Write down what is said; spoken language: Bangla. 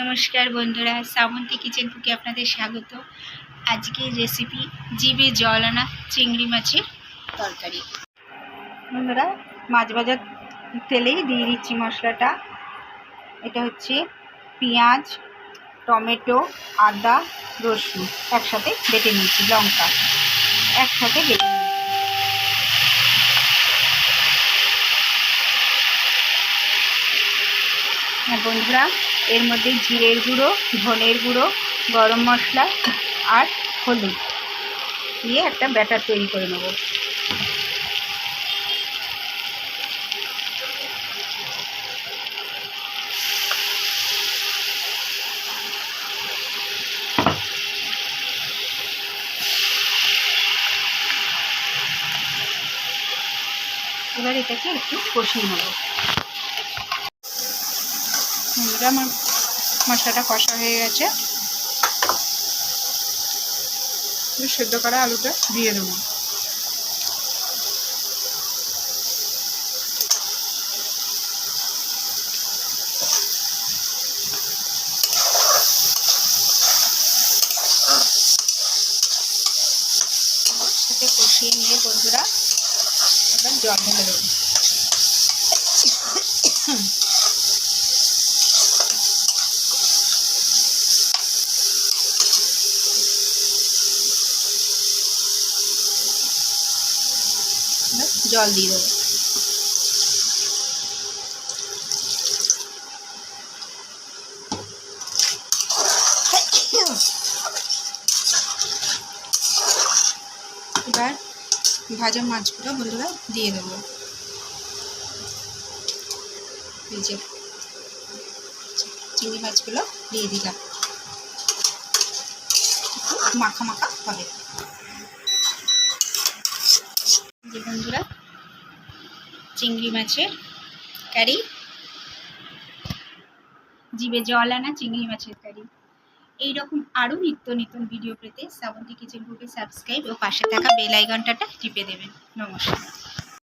নমস্কার বন্ধুরা শ্রাবন্তী কিচেন কুকে আপনাদের স্বাগত। আজকের রেসিপি জিভে জল আনা চিংড়ি মাছের তরকারি। বন্ধুরা, মাছ ভাজার তেলেই দিয়ে দিচ্ছি মশলাটা। এটা হচ্ছে পেঁয়াজ, টমেটো, আদা, রসুন একসাথে বেটে নিয়েছি, লঙ্কা একসাথে বেটে নিয়েছি। হ্যাঁ বন্ধুরা এর মধ্যে জিরের গুঁড়ো, ধনের গুঁড়ো, গরম মশলা আর হলুদ দিয়ে একটা ব্যাটার তৈরি করে নেব। এবার এটাকে একটু কষিয়ে নেব। বন্ধুরা আমার মশলাটা কষা হয়ে গেছে। সেদ্ধ করা আলুটা দিয়ে দেবো। সাথে কষিয়ে নিয়ে বন্ধুরা এবার জল ঢেলে দেবো এবার জল দিয়ে দেবো। এবার ভাজা মাছগুলো বন্ধুরা দিয়ে দেবো। এই যে চিংড়ি মাছগুলো দিয়ে দিলাম। মাখা মাখা হবে। বন্ধুরা চিংড়ি মাছের কারি। জিভে জল আনা চিংড়ি মাছের কারি। এইরকম আরও নিত্য নতুন ভিডিও পেতে শ্রাবন্তী কিচেন গ্রুপে সাবস্ক্রাইব ও পাশে থাকা বেল আইকনটাটা টিপে দেবেন। নমস্কার।